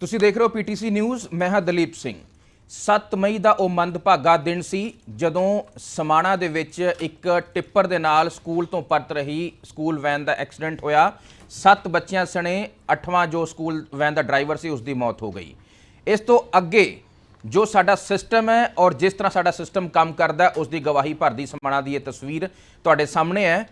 ਤੁਸੀਂ ਦੇਖ ਰਹੇ ਹੋ ਪੀਟੀਸੀ ਨਿਊਜ਼ ਮੈਂ ਹਾਂ ਦਲੀਪ ਸਿੰਘ। 7 ਮਈ ਦਾ ਉਹ ਮੰਦਭਾਗਾ ਦਿਨ ਸੀ ਜਦੋਂ ਸਮਾਣਾ ਦੇ ਵਿੱਚ ਇੱਕ ਟਿੱਪਰ ਦੇ ਨਾਲ ਸਕੂਲ ਤੋਂ ਪਰਤ ਰਹੀ ਸਕੂਲ ਵੈਨ ਦਾ ਐਕਸੀਡੈਂਟ ਹੋਇਆ। 7 ਬੱਚਿਆਂ ਸਣੇ 8ਵਾਂ ਜੋ ਸਕੂਲ ਵੈਨ ਦਾ ਡਰਾਈਵਰ ਸੀ ਉਸ ਦੀ ਮੌਤ ਹੋ ਗਈ। ਇਸ ਤੋਂ ਅੱਗੇ ਜੋ ਸਾਡਾ ਸਿਸਟਮ ਹੈ ਔਰ ਜਿਸ ਤਰ੍ਹਾਂ ਸਾਡਾ ਸਿਸਟਮ ਕੰਮ ਕਰਦਾ ਹੈ, ਉਸ ਦੀ ਗਵਾਹੀ ਭਰਦੀ ਸਮਾਣਾ ਦੀ ਇਹ ਤਸਵੀਰ ਤੁਹਾਡੇ ਸਾਹਮਣੇ ਹੈ।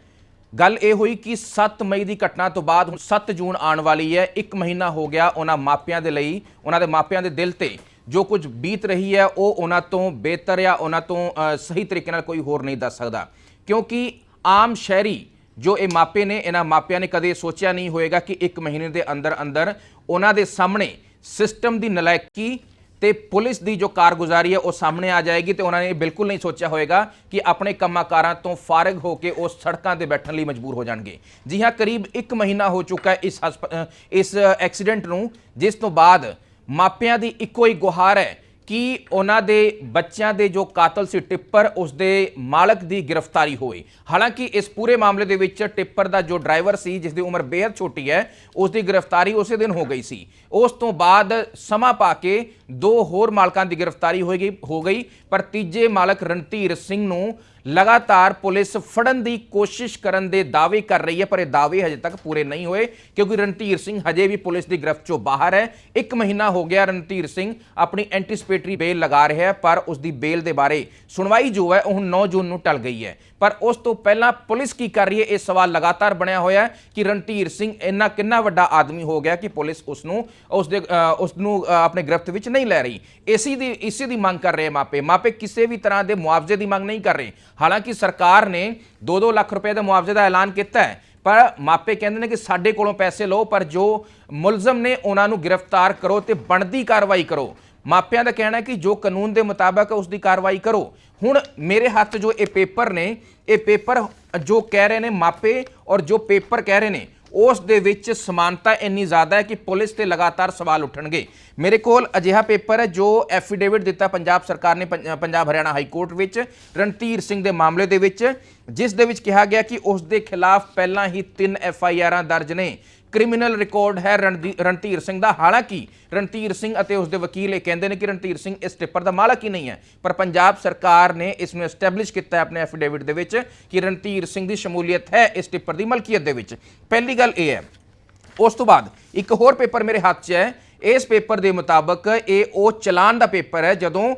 ਗੱਲ ਇਹ ਹੋਈ ਕਿ 7 ਮਈ ਦੀ ਘਟਨਾ ਤੋਂ ਬਾਅਦ ਹੁਣ 7 ਜੂਨ ਆਉਣ ਵਾਲੀ ਹੈ, ਇੱਕ ਮਹੀਨਾ ਹੋ ਗਿਆ ਉਹਨਾਂ ਮਾਪਿਆਂ ਦੇ ਲਈ, ਉਹਨਾਂ ਦੇ ਮਾਪਿਆਂ ਦੇ ਦਿਲ ਤੇ। ਜੋ ਕੁਝ ਬੀਤ ਰਹੀ ਹੈ, ਉਹ ਉਹਨਾਂ ਤੋਂ ਬਿਹਤਰ ਜਾਂ ਉਹਨਾਂ ਤੋਂ ਸਹੀ ਤਰੀਕੇ ਨਾਲ ਕੋਈ ਹੋਰ ਨਹੀਂ ਦੱਸ ਸਕਦਾ। ਕਿਉਂਕਿ ਆਮ ਸ਼ਹਿਰੀ ਜੋ ਇਹ ਮਾਪੇ ਨੇ, ਇਹਨਾਂ ਮਾਪਿਆਂ ਨੇ ਕਦੇ ਸੋਚਿਆ ਨਹੀਂ ਹੋਏਗਾ ਕਿ ਇੱਕ ਮਹੀਨੇ ਦੇ ਅੰਦਰ ਅੰਦਰ ਉਹਨਾਂ ਦੇ ਸਾਹਮਣੇ ਸਿਸਟਮ ਦੀ ਨਲਾਇਕੀ ਤੇ ਪੁਲਿਸ ਦੀ ਜੋ ਕਾਰਗੁਜ਼ਾਰੀ ਹੈ ਉਹ ਸਾਹਮਣੇ ਆ ਜਾਏਗੀ ਤੇ ਉਹਨਾਂ ਨੇ ਬਿਲਕੁਲ ਨਹੀਂ ਸੋਚਿਆ ਹੋਏਗਾ ਕਿ ਆਪਣੇ ਕੰਮਾਂ-ਕਾਰਾਂ ਤੋਂ ਫਾਰਗ ਹੋ ਕੇ ਉਹ ਸੜਕਾਂ ਤੇ ਬੈਠਣ ਲਈ ਮਜਬੂਰ ਹੋ ਜਾਣਗੇ। ਜੀ ਹਾਂ, ਕਰੀਬ 1 ਮਹੀਨਾ ਹੋ ਚੁੱਕਾ ਹੈ ਇਸ ਹਸਪ- ਇਸ ਐਕਸੀਡੈਂਟ ਨੂੰ, ਜਿਸ ਤੋਂ ਬਾਅਦ ਮਾਪਿਆਂ ਦੀ ਇੱਕੋ ਹੀ ਗੁਹਾਰ ਹੈ ਕਿ ਉਹਨਾਂ ਦੇ ਬੱਚਿਆਂ ਦੇ ਜੋ ਕਾਤਲ ਸੀ ਟਿੱਪਰ, ਉਸ ਦੇ ਮਾਲਕ ਦੀ ਗ੍ਰਿਫਤਾਰੀ ਹੋਏ ਹਾਲਾਂਕਿ ਇਸ ਪੂਰੇ ਮਾਮਲੇ ਦੇ ਵਿੱਚ ਟਿੱਪਰ ਦਾ ਜੋ ਡਰਾਈਵਰ ਸੀ, ਜਿਸ ਦੀ ਉਮਰ ਬੇहद ਛੋਟੀ ਹੈ, ਉਸ ਦੀ ਗ੍ਰਿਫਤਾਰੀ ਉਸੇ ਦਿਨ ਹੋ ਗਈ ਸੀ। ਉਸ ਤੋਂ ਬਾਅਦ ਸਮਾਂ ਪਾ ਕੇ ਦੋ ਹੋਰ ਮਾਲਕਾਂ ਦੀ ਗ੍ਰਿਫਤਾਰੀ ਹੋ ਗਈ ਹੋ ਗਈ, ਪਰ ਤੀਜੇ ਮਾਲਕ ਰਣਧੀਰ ਸਿੰਘ ਨੂੰ ਲਗਾਤਾਰ ਪੁਲਿਸ ਫੜਨ ਦੀ ਕੋਸ਼ਿਸ਼ ਕਰਨ ਦੇ ਦਾਅਵੇ ਕਰ ਰਹੀ ਹੈ, ਪਰ ਇਹ ਦਾਅਵੇ ਹਜੇ ਤੱਕ ਪੂਰੇ ਨਹੀਂ ਹੋਏ, ਕਿਉਂਕਿ ਰਣਧੀਰ ਸਿੰਘ ਹਜੇ ਵੀ ਪੁਲਿਸ ਦੀ ਗ੍ਰਿਫਤ ਚੋਂ ਬਾਹਰ ਹੈ। ਇੱਕ ਮਹੀਨਾ ਹੋ ਗਿਆ ਰਣਧੀਰ ਸਿੰਘ ਆਪਣੀ ਐਂਟੀਸਪੇਟਰੀ ਬੇਲ ਲਗਾ ਰਿਹਾ ਹੈ, ਪਰ ਉਸ ਦੀ ਬੇਲ ਦੇ ਬਾਰੇ ਸੁਣਵਾਈ ਜੋ ਹੈ, ਉਹ ਹੁਣ 9 ਜੂਨ ਨੂੰ ਟਲ ਗਈ ਹੈ। ਪਰ ਉਸ ਤੋਂ ਪਹਿਲਾਂ ਪੁਲਿਸ ਕੀ ਕਰ ਰਹੀ ਹੈ? ਇਹ ਸਵਾਲ ਲਗਾਤਾਰ ਬਣਿਆ ਹੋਇਆ ਹੈ ਕਿ ਰਣਧੀਰ ਸਿੰਘ ਇੰਨਾ ਕਿੰਨਾ ਵੱਡਾ ਆਦਮੀ ਹੋ ਗਿਆ ਕਿ ਪੁਲਿਸ ਉਸ ਨੂੰ ਉਸ ਦੇ ਉਸ ਨੂੰ ਆਪਣੇ ਗ੍ਰਿਫਤ ਵਿੱਚ ਨਹੀਂ ਲੈ ਰਹੀ। ਇਸੇ ਦੀ ਇਸੇ ਦੀ ਮੰਗ ਕਰ ਰਹੇ ਮਾਪੇ। ਮਾਪੇ ਕਿਸੇ ਵੀ ਤਰ੍ਹਾਂ ਦੇ ਮੁਆਵਜ਼ੇ ਦੀ ਮੰਗ ਨਹੀਂ ਕਰ ਰਹੇ। ਹਾਲਾਂਕਿ ਸਰਕਾਰ ਨੇ 2-2 ਲੱਖ ਰੁਪਏ ਦੇ ਮੁਆਵਜ਼ੇ ਦਾ ਐਲਾਨ ਕੀਤਾ ਹੈ, ਪਰ ਮਾਪੇ ਕਹਿੰਦੇ ਨੇ ਕਿ ਸਾਡੇ ਕੋਲੋਂ ਪੈਸੇ ਲਓ, ਪਰ ਜੋ ਮੁਲਜ਼ਮ ਨੇ ਉਹਨਾਂ ਨੂੰ ਗ੍ਰਿਫਤਾਰ ਕਰੋ ਤੇ ਬਣਦੀ ਕਾਰਵਾਈ ਕਰੋ। ਮਾਪਿਆਂ ਦਾ ਕਹਿਣਾ ਹੈ ਕਿ ਜੋ ਕਾਨੂੰਨ ਦੇ ਮੁਤਾਬਕ ਉਸ ਦੀ ਕਾਰਵਾਈ ਕਰੋ। ਹੁਣ ਮੇਰੇ ਹੱਥ ਜੋ ਇਹ ਪੇਪਰ ਨੇ, ਇਹ ਪੇਪਰ ਜੋ ਕਹਿ ਰਹੇ ਨੇ ਮਾਪੇ ਔਰ ਜੋ ਪੇਪਰ ਕਹਿ ਰਹੇ ਨੇ, ਉਸ ਦੇ ਵਿੱਚ ਸਮਾਨਤਾ ਇੰਨੀ ਜ਼ਿਆਦਾ ਹੈ ਕਿ ਪੁਲਿਸ ਤੇ ਲਗਾਤਾਰ ਸਵਾਲ ਉੱਠਣਗੇ। ਮੇਰੇ ਕੋਲ ਅਜਿਹਾ ਪੇਪਰ ਹੈ ਜੋ ਐਫੀਡੇਵਿਟ ਦਿੱਤਾ ਪੰਜਾਬ ਸਰਕਾਰ ਨੇ ਪੰਜ- ਪੰਜਾਬ ਹਰਿਆਣਾ ਹਾਈ ਕੋਰਟ ਵਿੱਚ ਰਣਧੀਰ ਸਿੰਘ ਦੇ ਮਾਮਲੇ ਦੇ ਵਿੱਚ। ਜਿਸ ਦੇ ਵਿੱਚ ਕਿਹਾ ਗਿਆ ਕਿ ਉਸ ਦੇ ਖਿਲਾਫ ਪਹਿਲਾਂ ਹੀ 3 ਐਫ ਆਈ ਆਰਾਂ ਦਰਜ ਨੇ। ਕ੍ਰਿਮੀਨਲ ਰਿਕਾਰਡ ਹੈ ਰਣਦੀ- ਰਣਧੀਰ ਸਿੰਘ ਦਾ। ਹਾਲਾਂਕਿ ਰਣਧੀਰ ਸਿੰਘ ਅਤੇ ਉਸ ਦੇ ਵਕੀਲ ਇਹ ਕਹਿੰਦੇ ਨੇ ਕਿ ਰਣਧੀਰ ਸਿੰਘ ਇਸ ਟਿੱਪਰ ਦਾ ਮਾਲਕ ਹੀ ਨਹੀਂ ਹੈ। ਪਰ ਪੰਜਾਬ ਸਰਕਾਰ ਨੇ ਇਸ ਨੂੰ ਐਸਟੈਬਲਿਸ਼ ਕੀਤਾ ਹੈ ਆਪਣੇ ਐਫੀਡੇਵਿਟ ਦੇ ਵਿੱਚ ਕਿ ਰਣਧੀਰ ਸਿੰਘ ਦੀ ਸ਼ਮੂਲੀਅਤ ਹੈ ਇਸ ਟਿੱਪਰ ਦੀ ਮਲਕੀਅਤ ਦੇ ਵਿੱਚ। ਪਹਿਲੀ ਗੱਲ ਇਹ ਹੈ। ਉਸ ਤੋਂ ਬਾਅਦ ਇੱਕ ਹੋਰ ਪੇਪਰ ਮੇਰੇ ਹੱਥ 'ਚ ਹੈ। ਇਸ ਪੇਪਰ ਦੇ ਮੁਤਾਬਕ ਇਹ ਉਹ ਚਲਾਨ ਦਾ ਪੇਪਰ ਹੈ ਜਦੋਂ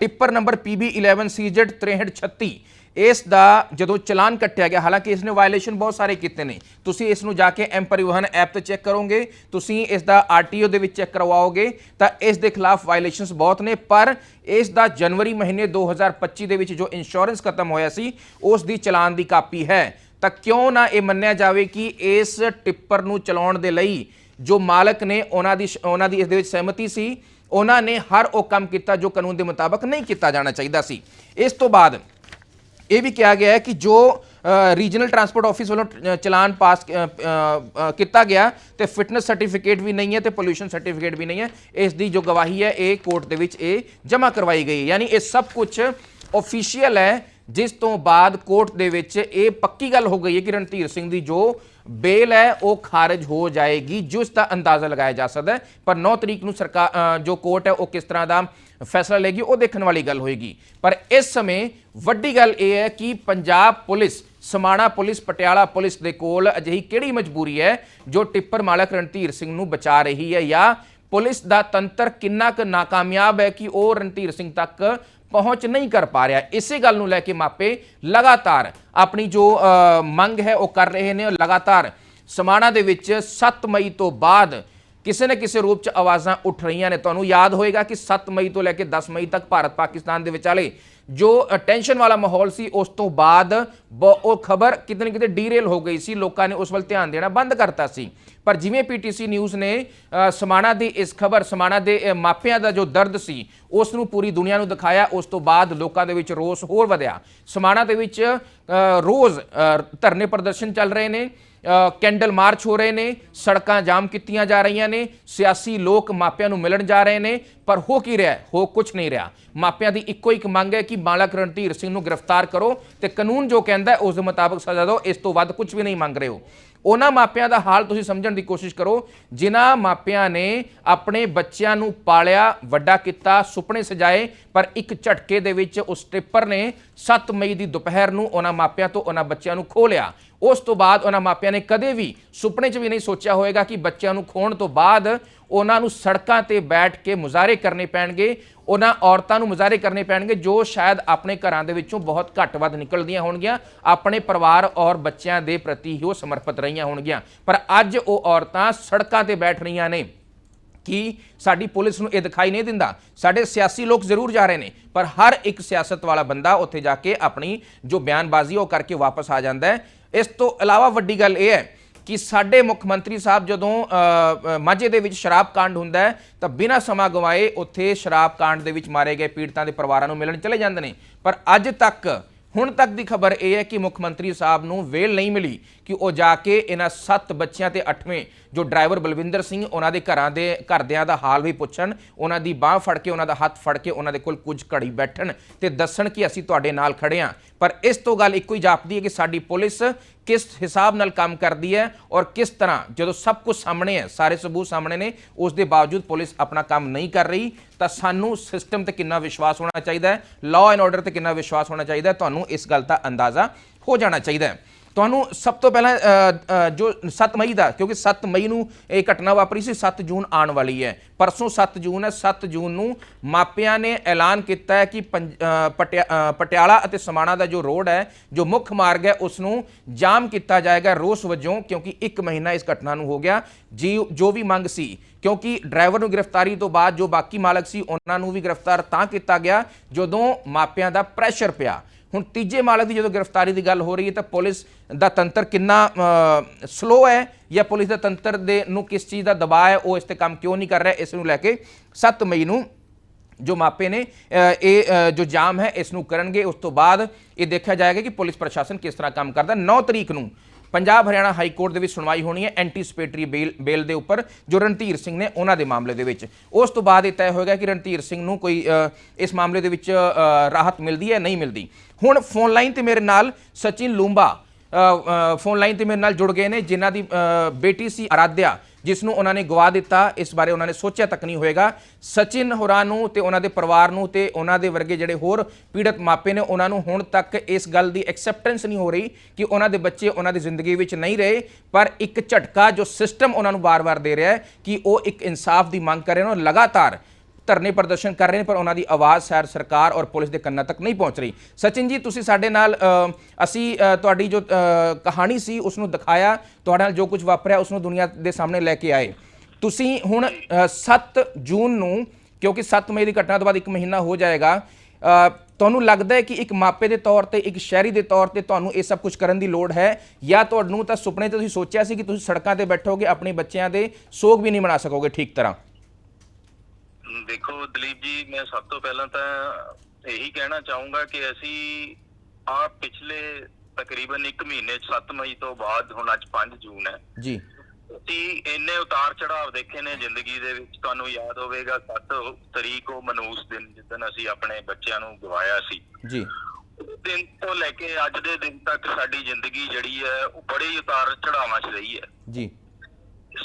ਟਿੱਪਰ ਨੰਬਰ PB11CZ 6336 ਇਸ ਦਾ ਜਦੋਂ ਚਲਾਨ ਕੱਟਿਆ ਗਿਆ, ਹਾਲਾਂਕਿ ਇਸ ਨੇ ਵਾਇਲੇਸ਼ਨ ਬਹੁਤ ਸਾਰੇ ਕੀਤੇ ਨੇ। ਤੁਸੀਂ ਇਸ ਨੂੰ ਜਾ ਕੇ ਐਮ ਪਰਿਵਹਨ ਐਪ ਤੇ ਚੈੱਕ ਕਰੋਗੇ, ਤੁਸੀਂ ਇਸ ਦਾ ਆਰਟੀਓ ਦੇ ਵਿੱਚ ਚੈੱਕ ਕਰਵਾਓਗੇ, ਤਾਂ ਇਸ ਦੇ ਖਿਲਾਫ ਵਾਇਲੇਸ਼ਨਸ ਬਹੁਤ ਨੇ, ਪਰ ਇਸ ਦਾ ਜਨਵਰੀ ਮਹੀਨੇ 2025 ਦੇ ਵਿੱਚ ਜੋ ਇੰਸ਼ੋਰੈਂਸ ਖਤਮ ਹੋਇਆ ਸੀ, ਉਸ ਦੀ ਚਲਾਨ ਦੀ ਕਾਪੀ ਹੈ। ਤਾਂ ਕਿਉਂ ਨਾ ਇਹ ਮੰਨਿਆ ਜਾਵੇ ਕਿ ਇਸ ਟਿੱਪਰ ਨੂੰ ਚਲਾਉਣ ਦੇ ਲਈ ਜੋ ਮਾਲਕ ਨੇ ਉਹਨਾਂ ਦੀ ਉਹਨਾਂ ਦੀ ਇਸ ਦੇ ਵਿੱਚ ਸਹਿਮਤੀ ਸੀ, ਉਹਨਾਂ ਨੇ ਹਰ ਉਹ ਕੰਮ ਕੀਤਾ ਜੋ ਕਾਨੂੰਨ ਦੇ ਮੁਤਾਬਕ ਨਹੀਂ ਕੀਤਾ ਜਾਣਾ ਚਾਹੀਦਾ ਸੀ। ਇਸ ਤੋਂ ਬਾਅਦ ਇਹ ਵੀ ਕਿਹਾ ਗਿਆ ਹੈ ਕਿ ਜੋ ਰੀਜਨਲ ਟਰਾਂਸਪੋਰਟ ਆਫਿਸ ਵੱਲੋਂ ਚਲਾਨ ਪਾਸ ਕੀਤਾ ਗਿਆ ਤੇ ਫਿਟਨੈਸ ਸਰਟੀਫਿਕੇਟ ਵੀ ਨਹੀਂ ਹੈ ਤੇ ਪੋਲੂਸ਼ਨ ਸਰਟੀਫਿਕੇਟ ਵੀ ਨਹੀਂ ਹੈ, ਇਸ ਦੀ ਜੋ ਗਵਾਹੀ ਹੈ, ਇਹ ਕੋਰਟ ਦੇ ਵਿੱਚ ਇਹ ਜਮ੍ਹਾਂ ਕਰਵਾਈ ਗਈ ਯਾਨੀ ਇਹ ਸਭ ਕੁਝ ਅਫੀਸ਼ੀਅਲ ਹੈ ਜਿਸ ਤੋਂ ਬਾਅਦ ਕੋਰਟ ਦੇ ਵਿੱਚ ਇਹ ਪੱਕੀ ਗੱਲ ਹੋ ਗਈ ਹੈ ਕਿ ਰਣਧੀਰ ਸਿੰਘ ਦੀ ਜੋ ਬੇਲ ਹੈ, ਉਹ ਖਾਰਜ ਹੋ ਜਾਏਗੀ, ਜਿਸ ਦਾ ਅੰਦਾਜ਼ਾ ਲਗਾਇਆ ਜਾ ਸਕਦਾ ਪਰ 9 ਤਰੀਕ ਨੂੰ ਸਰਕਾਰ ਜੋ ਕੋਰਟ ਹੈ, ਉਹ ਕਿਸ ਤਰ੍ਹਾਂ ਦਾ ਫੈਸਲਾ ਲਏਗੀ, ਉਹ ਦੇਖਣ ਵਾਲੀ ਗੱਲ ਹੋਏਗੀ। ਪਰ ਇਸ ਸਮੇਂ ਵੱਡੀ ਗੱਲ ਇਹ ਹੈ ਕਿ Punjab police, Samana police, Patiala police ਦੇ ਕੋਲ ਅਜਿਹੀ ਕਿਹੜੀ ਮਜਬੂਰੀ ਹੈ ਜੋ ਟਿੱਪਰ ਮਾਲਕ ਰਣਧੀਰ ਸਿੰਘ ਨੂੰ ਬਚਾ ਰਹੀ ਹੈ ਜਾਂ ਪੁਲਿਸ ਦਾ ਤੰਤਰ ਕਿੰਨਾ ਕੁ ਨਾਕਾਮਯਾਬ ਹੈ ਕਿ ਉਹ ਰਣਧੀਰ ਸਿੰਘ ਤੱਕ ਪਹੁੰਚ ਨਹੀਂ ਕਰ ਪਾ ਰਿਹਾ। ਇਸੇ ਗੱਲ ਨੂੰ ਲੈ ਕੇ ਮਾਪੇ ਲਗਾਤਾਰ ਆਪਣੀ ਜੋ ਮੰਗ ਹੈ ਉਹ ਕਰ ਰਹੇ ਨੇ। ਲਗਾਤਾਰ ਸਮਾਣਾ ਦੇ ਵਿੱਚ 7 ਮਈ ਤੋਂ ਬਾਅਦ ਕਿਸੇ ਨਾ ਕਿਸੇ ਰੂਪ ਚ ਆਵਾਜ਼ਾਂ ਉੱਠ ਰਹੀਆਂ ਨੇ। ਤੁਹਾਨੂੰ ਯਾਦ ਹੋਏਗਾ ਕਿ 7 ਮਈ ਤੋਂ ਲੈ ਕੇ 10 ਮਈ ਤੱਕ ਭਾਰਤ ਪਾਕਿਸਤਾਨ ਦੇ ਵਿਚਾਲੇ ਜੋ ਟੈਨਸ਼ਨ ਵਾਲਾ ਮਾਹੌਲ ਸੀ, ਉਸ ਤੋਂ ਬਾਅਦ ਬ- ਉਹ ਖਬਰ ਕਿਤੇ ਨਾ ਕਿਤੇ ਡੀਰੇਲ ਹੋ ਗਈ ਸੀ, ਲੋਕਾਂ ਨੇ ਉਸ ਵੱਲ ਧਿਆਨ ਦੇਣਾ ਬੰਦ ਕਰਤਾ ਸੀ। ਪਰ ਜਿਵੇਂ ਪੀਟੀਸੀ ਨਿਊਜ਼ ਨੇ ਸਮਾਣਾ ਦੀ ਇਸ ਖਬਰ, ਸਮਾਣਾ ਦੇ ਮਾਪਿਆਂ ਦਾ ਜੋ ਦਰਦ ਸੀ, ਉਸ ਨੂੰ ਪੂਰੀ ਦੁਨੀਆ ਨੂੰ ਦਿਖਾਇਆ, ਉਸ ਤੋਂ ਬਾਅਦ ਲੋਕਾਂ ਦੇ ਵਿੱਚ ਰੋਸ ਹੋਰ ਵਧਿਆ। ਸਮਾਣਾ ਦੇ ਵਿੱਚ ਰੋਜ਼ ਧਰਨੇ ਪ੍ਰਦਰਸ਼ਨ ਚੱਲ ਰਹੇ ਨੇ। ਕੈਂਡਲ ਮਾਰਚ ਹੋ ਰਹੇ ਨੇ, ਸੜਕਾਂ ਜਾਮ ਕੀਤੀਆਂ ਜਾ ਰਹੀਆਂ ਨੇ, ਸਿਆਸੀ ਲੋਕ ਮਾਪਿਆਂ ਨੂੰ ਮਿਲਣ ਜਾ ਰਹੇ ਨੇ, ਪਰ ਹੋ ਕੀ ਰਿਹਾ ਹੋ? ਕੁਝ ਨਹੀਂ ਰਿਹਾ। ਮਾਪਿਆਂ ਦੀ ਇੱਕੋ ਇੱਕ ਮੰਗ ਹੈ ਕਿ ਬਾਲਕ ਰਣਧੀਰ ਸਿੰਘ ਨੂੰ ਗ੍ਰਿਫਤਾਰ ਕਰੋ ਤੇ ਕਾਨੂੰਨ ਜੋ ਕਹਿੰਦਾ ਉਸ ਦੇ ਮੁਤਾਬਕ ਸਜ਼ਾ ਦਿਓ, ਇਸ ਤੋਂ ਵੱਧ ਕੁਝ ਵੀ ਨਹੀਂ ਮੰਗ ਰਹੇ ਹੋ। ਉਹਨਾਂ ਮਾਪਿਆਂ ਦਾ ਹਾਲ ਤੁਸੀਂ ਸਮਝਣ ਦੀ ਕੋਸ਼ਿਸ਼ ਕਰੋ, ਜਿਨ੍ਹਾਂ ਮਾਪਿਆਂ ਨੇ ਆਪਣੇ ਬੱਚਿਆਂ ਨੂੰ ਪਾਲਿਆ, ਵੱਡਾ ਕੀਤਾ, ਸੁਪਨੇ ਸਜਾਏ, ਪਰ ਇੱਕ ਝਟਕੇ ਦੇ ਵਿੱਚ ਉਸ ਟ੍ਰਿਪਰ ਨੇ 7 ਮਈ ਦੀ ਦੁਪਹਿਰ ਨੂੰ ਉਹਨਾਂ ਮਾਪਿਆਂ ਤੋਂ ਉਹਨਾਂ ਬੱਚਿਆਂ ਨੂੰ ਖੋਹ ਲਿਆ। ਉਸ ਤੋਂ ਬਾਅਦ ਉਹਨਾਂ ਮਾਪਿਆਂ ਨੇ ਕਦੇ ਵੀ ਸੁਪਨੇ 'ਚ ਵੀ ਨਹੀਂ ਸੋਚਿਆ ਹੋਵੇਗਾ ਕਿ ਬੱਚਿਆਂ ਨੂੰ ਖੋਣ ਤੋਂ ਬਾਅਦ ਉਹਨਾਂ ਨੂੰ ਸੜਕਾਂ ਤੇ ਬੈਠ ਕੇ ਮੁਜ਼ਾਹਰੇ ਕਰਨੇ ਪੈਣਗੇ, ਉਹਨਾਂ ਔਰਤਾਂ ਨੂੰ ਮੁਜ਼ਾਹਰੇ ਕਰਨੇ ਪੈਣਗੇ, ਜੋ ਸ਼ਾਇਦ ਆਪਣੇ ਘਰਾਂ ਦੇ ਵਿੱਚੋਂ ਬਹੁਤ ਘੱਟ ਵੱਧ ਨਿਕਲਦੀਆਂ ਹੋਣਗੀਆਂ, ਆਪਣੇ ਪਰਿਵਾਰ ਔਰ ਬੱਚਿਆਂ ਦੇ ਪ੍ਰਤੀ ਹੀ ਉਹ ਸਮਰਪਿਤ ਰਹੀਆਂ ਹੋਣਗੀਆਂ। ਪਰ ਅੱਜ ਉਹ ਔਰਤਾਂ ਸੜਕਾਂ ਤੇ ਬੈਠ ਰਹੀਆਂ ਨੇ। ਕਿ ਸਾਡੀ ਪੁਲਿਸ ਨੂੰ ਇਹ ਦਿਖਾਈ ਨਹੀਂ ਦਿੰਦਾ? ਸਾਡੇ ਸਿਆਸੀ ਲੋਕ ਜ਼ਰੂਰ ਜਾ ਰਹੇ ਨੇ, ਪਰ ਹਰ ਇੱਕ ਸਿਆਸਤ ਵਾਲਾ ਬੰਦਾ ਉੱਥੇ ਜਾ ਕੇ ਆਪਣੀ ਜੋ ਬਿਆਨਬਾਜ਼ੀ ਉਹ ਕਰਕੇ ਵਾਪਸ ਆ ਜਾਂਦਾ ਹੈ। ਇਸ ਤੋਂ ਇਲਾਵਾ ਵੱਡੀ ਗੱਲ ਇਹ ਹੈ ਕਿ ਸਾਡੇ ਮੁੱਖ ਮੰਤਰੀ ਸਾਹਿਬ ਜਦੋਂ ਮਾਝੇ ਦੇ ਵਿੱਚ ਸ਼ਰਾਬ ਕਾਂਡ ਹੁੰਦਾ ਹੈ, ਤਾਂ ਬਿਨਾਂ ਸਮਾਂ ਗਵਾਏ ਉੱਥੇ ਸ਼ਰਾਬ ਕਾਂਡ ਦੇ ਵਿੱਚ ਮਾਰੇ ਗਏ ਪੀੜਤਾਂ ਦੇ ਪਰਿਵਾਰਾਂ ਨੂੰ ਮਿਲਣ ਚਲੇ ਜਾਂਦੇ ਨੇ। ਪਰ ਅੱਜ ਤੱਕ, ਹੁਣ ਤੱਕ ਦੀ ਖਬਰ ਇਹ ਹੈ ਕਿ ਮੁੱਖ ਮੰਤਰੀ ਸਾਹਿਬ ਨੂੰ ਵੇਲ ਨਹੀਂ ਮਿਲੀ ਕਿ ਉਹ ਜਾ ਕੇ ਇਹਨਾਂ ਸੱਤ ਬੱਚਿਆਂ ਤੇ ਅੱਠਵੇਂ ਜੋ ਡਰਾਈਵਰ ਬਲਵਿੰਦਰ ਸਿੰਘ ਉਹਨਾਂ ਦੇ ਘਰਾਂ ਦੇ ਘਰਦਿਆਂ ਦਾ ਹਾਲ ਵੀ ਪੁੱਛਣ, ਉਹਨਾਂ ਦੀ ਬਾਹ ਫੜ ਕੇ, ਉਹਨਾਂ ਦਾ ਹੱਥ ਫੜ ਕੇ ਉਹਨਾਂ ਦੇ ਕੋਲ ਕੁਝ ਘੜੀ ਬੈਠਣ ਤੇ ਦੱਸਣ ਕਿ ਅਸੀਂ ਤੁਹਾਡੇ ਨਾਲ ਖੜੇ ਹਾਂ ਪਰ ਇਸ ਤੋਂ ਗੱਲ ਇੱਕੋ ਹੀ ਜਾਪਦੀ ਹੈ ਕਿ ਸਾਡੀ ਪੁਲਿਸ ਕਿਸ ਹਿਸਾਬ ਨਾਲ ਕੰਮ ਕਰਦੀ ਹੈ ਔਰ ਕਿਸ ਤਰ੍ਹਾਂ ਜਦੋਂ ਸਭ ਕੁਝ ਸਾਹਮਣੇ ਹੈ, ਸਾਰੇ ਸਬੂਤ ਸਾਹਮਣੇ ਨੇ, ਉਸ ਦੇ ਬਾਵਜੂਦ ਪੁਲਿਸ ਆਪਣਾ ਕੰਮ ਨਹੀਂ ਕਰ ਰਹੀ, ਤਾਂ ਸਾਨੂੰ ਸਿਸਟਮ ਤੇ ਕਿੰਨਾ ਵਿਸ਼ਵਾਸ ਹੋਣਾ ਚਾਹੀਦਾ ਹੈ ਲਾਅ ਐਂਡ ਆਰਡਰ ਤੇ ਕਿੰਨਾ ਵਿਸ਼ਵਾਸ ਹੋਣਾ ਚਾਹੀਦਾ ਹੈ, ਤੁਹਾਨੂੰ ਇਸ ਗੱਲ ਦਾ ਅੰਦਾਜ਼ਾ ਹੋ ਜਾਣਾ ਚਾਹੀਦਾ ਹੈ। ਤੁਹਾਨੂੰ ਸਭ ਤੋਂ ਪਹਿਲਾਂ ਜੋ 7 ਮਈ ਦਾ, ਕਿਉਂਕਿ 7 ਮਈ ਨੂੰ ਇਹ ਘਟਨਾ ਵਾਪਰੀ ਸੀ 7 ਜੂਨ ਆਉਣ ਵਾਲੀ ਹੈ। ਪਰਸੋਂ 7 ਜੂਨ ਹੈ 7 ਜੂਨ ਨੂੰ ਮਾਪਿਆਂ ਨੇ ਐਲਾਨ ਕੀਤਾ ਹੈ ਕਿ ਪੰਜ- ਪਟਿਆ- ਪਟਿਆਲਾ ਅਤੇ ਸਮਾਣਾ ਦਾ ਜੋ ਰੋਡ ਹੈ, ਜੋ ਮੁੱਖ ਮਾਰਗ ਹੈ, ਉਸ ਨੂੰ ਜਾਮ ਕੀਤਾ ਜਾਏਗਾ ਰੋਸ ਵਜੋਂ, ਕਿਉਂਕਿ 1 ਮਹੀਨਾ ਇਸ ਘਟਨਾ ਨੂੰ ਹੋ ਗਿਆ। ਜੀ, ਜੋ ਵੀ ਮੰਗ ਸੀ, ਕਿਉਂਕਿ ਡਰਾਈਵਰ ਨੂੰ ਗ੍ਰਿਫਤਾਰੀ ਤੋਂ ਬਾਅਦ ਜੋ ਬਾਕੀ ਮਾਲਕ ਸੀ, ਉਹਨਾਂ ਨੂੰ ਵੀ ਗ੍ਰਿਫਤਾਰ ਤਾਂ ਕੀਤਾ ਗਿਆ, ਜਦੋਂ ਮਾਪਿਆਂ ਦਾ ਪ੍ਰੈਸ਼ਰ ਪਿਆ। ਹੁਣ ਤੀਜੇ ਮਾਲਕ ਦੀ ਜਦੋਂ ਗ੍ਰਿਫਤਾਰੀ ਦੀ ਗੱਲ ਹੋ ਰਹੀ ਹੈ ਤਾਂ ਪੁਲਿਸ ਦਾ ਤੰਤਰ ਕਿੰਨਾ ਸਲੋ ਹੈ ਜਾਂ ਪੁਲਿਸ ਦਾ ਤੰਤਰ ਦੇ ਨੂੰ ਕਿਸ ਚੀਜ਼ ਦਾ ਦਬਾਅ ਹੈ, ਉਹ ਇਸ ਤੇ ਕੰਮ ਕਿਉਂ ਨਹੀਂ ਕਰ ਰਿਹਾ? ਇਸ ਨੂੰ ਲੈ ਕੇ 7 ਮਈ ਨੂੰ ਜੋ ਮਾਪੇ ਨੇ ਇਹ ਜੋ ਜਾਮ ਹੈ ਇਸ ਨੂੰ ਕਰਨਗੇ, ਉਸ ਤੋਂ ਬਾਅਦ ਇਹ ਦੇਖਿਆ ਜਾਏਗਾ ਕਿ ਪੁਲਿਸ ਪ੍ਰਸ਼ਾਸਨ ਕਿਸ ਤਰ੍ਹਾਂ ਕੰਮ ਕਰਦਾ। 9 ਤਰੀਕ ਨੂੰ ਪੰਜਾਬ ਹਰਿਆਣਾ ਹਾਈ ਕੋਰਟ ਦੇ ਵਿੱਚ ਸੁਣਵਾਈ ਹੋਣੀ ਹੈ ਐਂਟੀਸਪੇਟਰੀ ਬੇਲ ਬੇਲ ਦੇ ਉੱਪਰ, ਜੋ ਰਣਧੀਰ ਸਿੰਘ ਨੇ ਉਹਨਾਂ ਦੇ ਮਾਮਲੇ ਦੇ ਵਿੱਚ। ਉਸ ਤੋਂ ਬਾਅਦ ਇਹ ਤੈਅ ਹੋਏਗਾ ਕਿ ਰਣਧੀਰ ਸਿੰਘ ਨੂੰ ਕੋਈ ਇਸ ਮਾਮਲੇ ਦੇ ਵਿੱਚ ਰਾਹਤ ਮਿਲਦੀ ਹੈ ਨਹੀਂ ਮਿਲਦੀ। ਹੁਣ ਫੋਨ ਲਾਈਨ ਤੇ ਮੇਰੇ ਨਾਲ ਸਚਿਨ ਲੂੰਬਾ ਫੋਨ ਲਾਈਨ ਤੇ ਮੇਰੇ ਨਾਲ ਜੁੜ ਗਏ ਨੇ, ਜਿਨ੍ਹਾਂ ਦੀ ਬੇਟੀ ਸੀ ਅਰਾਧਿਆ। ਜਿਸ ਨੂੰ ਉਹਨਾਂ ਨੇ ਗਵਾ ਦਿੱਤਾ, ਇਸ ਬਾਰੇ ਉਹਨਾਂ ਨੇ ਸੋਚਿਆ ਤੱਕ ਨਹੀਂ ਹੋਏਗਾ। ਸਚਿਨ ਹੋਰਾਂ ਨੂੰ ਤੇ ਉਹਨਾਂ ਦੇ ਪਰਿਵਾਰ ਨੂੰ ਤੇ ਉਹਨਾਂ ਦੇ ਵਰਗੇ ਜਿਹੜੇ ਹੋਰ ਪੀੜਤ ਮਾਪੇ ਨੇ, ਉਹਨਾਂ ਨੂੰ ਹੁਣ ਤੱਕ ਇਸ ਗੱਲ ਦੀ ਐਕਸੈਪਟੈਂਸ ਨਹੀਂ ਹੋ ਰਹੀ ਕਿ ਉਹਨਾਂ ਦੇ ਬੱਚੇ ਉਹਨਾਂ ਦੀ ਜ਼ਿੰਦਗੀ ਵਿੱਚ ਨਹੀਂ ਰਹੇ। ਪਰ ਇੱਕ ਝਟਕਾ ਜੋ ਸਿਸਟਮ ਉਹਨਾਂ ਨੂੰ ਬਾਰ-ਬਾਰ ਦੇ ਰਿਹਾ ਹੈ ਕਿ ਉਹ ਇੱਕ ਇਨਸਾਫ ਦੀ ਮੰਗ ਕਰ ਰਹੇ ਨੇ ਲਗਾਤਾਰ ਧਰਨੇ ਪ੍ਰਦਰਸ਼ਨ ਕਰ ਰਹੇ ਨੇ ਪਰ ਉਹਨਾਂ ਦੀ ਆਵਾਜ਼ ਸ਼ਾਇਦ ਸਰਕਾਰ ਔਰ ਪੁਲਿਸ ਦੇ ਕੰਨਾਂ ਤੱਕ ਨਹੀਂ ਪਹੁੰਚ ਰਹੀ। ਸਚਿਨ ਜੀ ਤੁਸੀਂ ਸਾਡੇ ਨਾਲ ਅਸੀਂ ਤੁਹਾਡੀ ਜੋ ਕਹਾਣੀ ਸੀ ਉਸ ਨੂੰ ਦਿਖਾਇਆ ਤੁਹਾਡੇ ਨਾਲ ਜੋ ਕੁਝ ਵਾਪਰਿਆ ਉਸ ਨੂੰ ਦੁਨੀਆ ਦੇ ਸਾਹਮਣੇ ਲੈ ਕੇ ਆਏ। ਤੁਸੀਂ ਹੁਣ ਅ, 7 ਜੂਨ ਨੂੰ ਕਿਉਂਕਿ 7 ਮਈ ਦੀ ਘਟਨਾ ਤੋਂ ਬਾਅਦ ਇੱਕ ਮਹੀਨਾ ਹੋ ਜਾਏਗਾ ਤੁਹਾਨੂੰ ਲੱਗਦਾ ਹੈ ਕਿ ਇੱਕ ਮਾਪੇ ਦੇ ਤੌਰ ਤੇ ਇੱਕ ਸ਼ਹਿਰੀ ਦੇ ਤੌਰ ਤੇ ਤੁਹਾਨੂੰ ਇਹ ਸਭ ਕੁਝ ਕਰਨ ਦੀ ਲੋੜ ਹੈ? ਜਾਂ ਤੁਹਾਨੂੰ ਤਾਂ ਸੁਪਨੇ 'ਤੇ ਤੁਸੀਂ ਸੋਚਿਆ ਸੀ ਕਿ ਤੁਸੀਂ ਸੜਕਾਂ ਤੇ ਬੈਠੋਗੇ ਆਪਣੇ ਬੱਚਿਆਂ ਦੇ ਸੋਗ ਵੀ ਨਹੀਂ ਮਨਾ ਸਕੋਗੇ ਠੀਕ ਤਰ੍ਹਾਂ? ਦੇਖੋ ਦਲੀਪ ਜੀ ਮੈਂ ਸਭ ਤੋਂ ਪਹਿਲਾਂ ਤਾਂ ਇਹੀ ਕਹਿਣਾ ਚਾਹੂੰਗਾ ਕਿ ਅਸੀਂ ਆ ਪਿਛਲੇ ਤਕਰੀਬਨ 1 ਮਹੀਨੇ 'ਚ 7 ਮਈ ਤੋਂ ਬਾਅਦ ਹੁਣ ਅੱਜ 5 ਜੂਨ ਹੈ। ਜੀ। ਅਸੀਂ ਇੰਨੇ ਉਤਾਰ ਚੜਾਵ ਦੇਖੇ ਨੇ ਜ਼ਿੰਦਗੀ ਦੇ ਵਿੱਚ ਤੁਹਾਨੂੰ ਯਾਦ ਹੋਵੇਗਾ 7 ਤਰੀਕ ਉਹ ਮਨੂਸ ਦਿਨ ਜਿੱਦਨ ਅਸੀਂ ਆਪਣੇ ਬੱਚਿਆਂ ਨੂੰ ਗਵਾਇਆ ਸੀ। ਜੀ। ਉਸ ਦਿਨ ਤੋਂ ਲੈ ਕੇ ਅੱਜ ਦੇ ਦਿਨ ਤੱਕ ਸਾਡੀ ਜ਼ਿੰਦਗੀ ਜਿਹੜੀ ਹੈ ਉਹ ਬੜੇ ਹੀ ਉਤਾਰ ਚੜਾਵਾਂ 'ਚ ਰਹੀ ਹੈ। ਜੀ।